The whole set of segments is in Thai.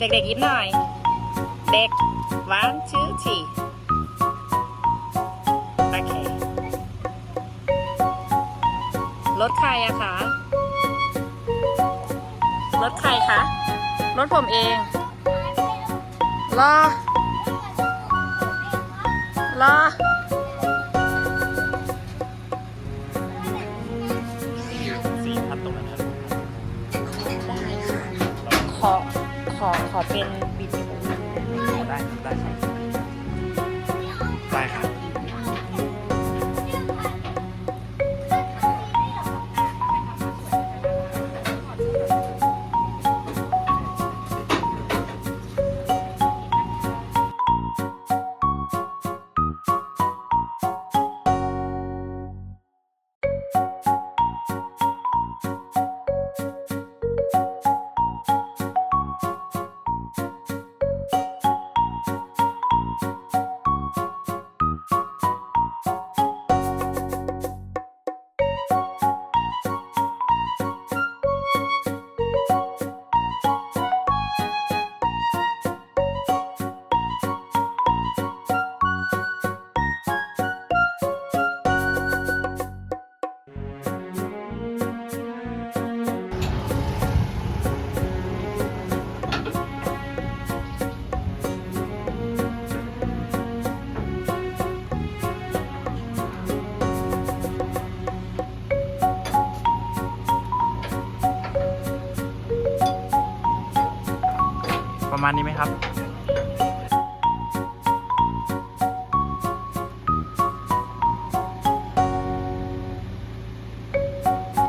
เด็กๆยิ้มหน่อย เด็ก one two three โอเค รถใครอะคะ รถใครคะ รถผมเองรอรอ ขอขอเป็น ประมาณนี้ไหมครับ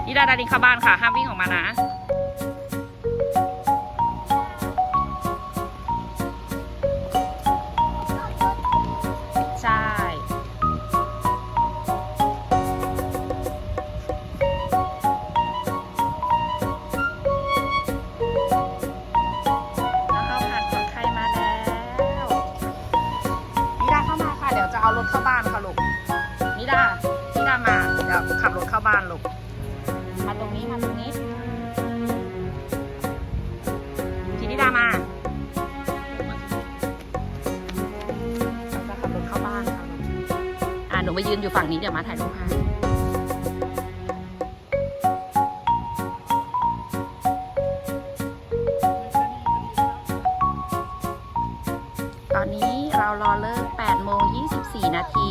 นี่ดาดาลินเข้าบ้านค่ะ ห้ามวิ่งออกมานะ บรถเข้าบ้านลูกมาตรงนี้มาตรงนี้ทีนิดามาจะขับรถเข้าบ้านค่ะลูกอ่าหนูมายืนอยู่ฝั่งนี้เดี๋ยวมาถ่ายรูปให้ตอนนี้เรารอเลิก8โมง24 นาที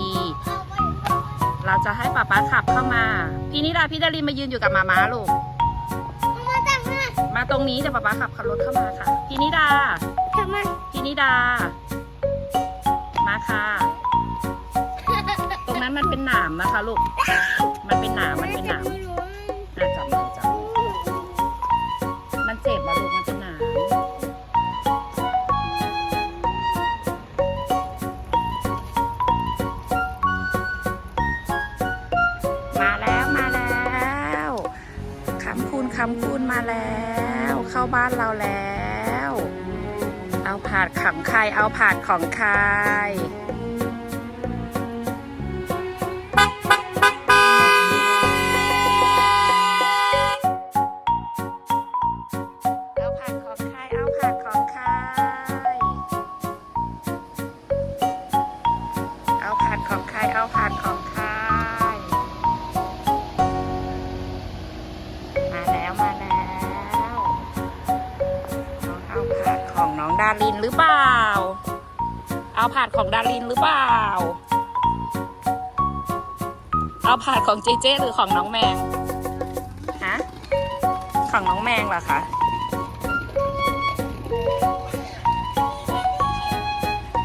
เราจะให้ป๊าป๊าขับเข้ามา พี่นิดาพี่ดารินมายืนอยู่กับมาม้าลูก มาตรงนี้เดี๋ยวป๊าป๊าขับขับรถเข้ามาค่ะ พี่นิดาพี่นิดา มาค่ะ ตรงนั้นมันเป็นหนามนะคะลูก มันเป็นหนาม มันเป็นหนามอะจับมือ คำคูณมาแล้ว เข้าบ้านเราแล้ว เอาผาดของใครเอาผาดของใครารินหรือเปล่า เอาผาดของดารินหรือเปล่า เอาผาดของเจเจหรือของน้องแมง ฮะ ของน้องแมงเหรอคะ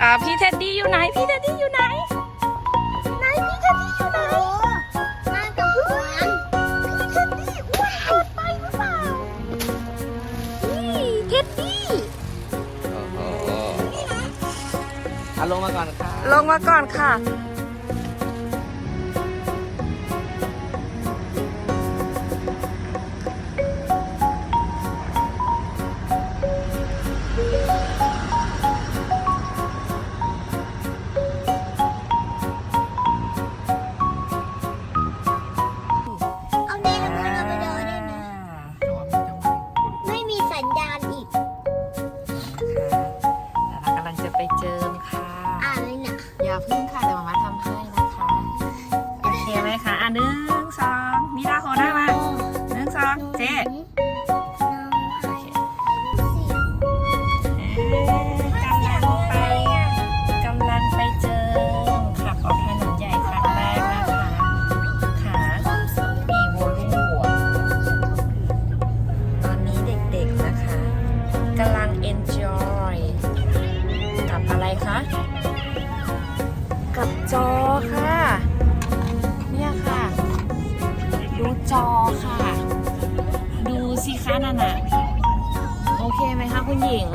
อ่าพี่เท็ดดี้อยู่ไหนพี่เท็ดดี้ ลงมาก่อนค่ะ ลงมาก่อนค่ะาพึ่งค่ะแต่我ยมามาทำให้นะคะ โอเคไหมคะอะหนึ่งสองมิราโคได้มาหนึ่งสองเจ็โอเคกำลังไปกำลังไปเจอขับออกถนนใหญ่ครั้งแรกนะคะขามีวัวรุ่งหัวตอนนี้เด็กๆนะคะกำลัง enjoy กับอะไรคะ กับจอค่ะ เนี่ยค่ะ ดูจอค่ะ ดูสิคะนั่นน่ะ โอเคไหมคะคุณหญิง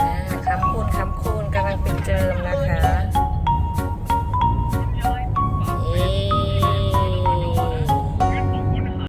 อ่าคำคูณคำคูณกำลังเป็นเจิมนะคะ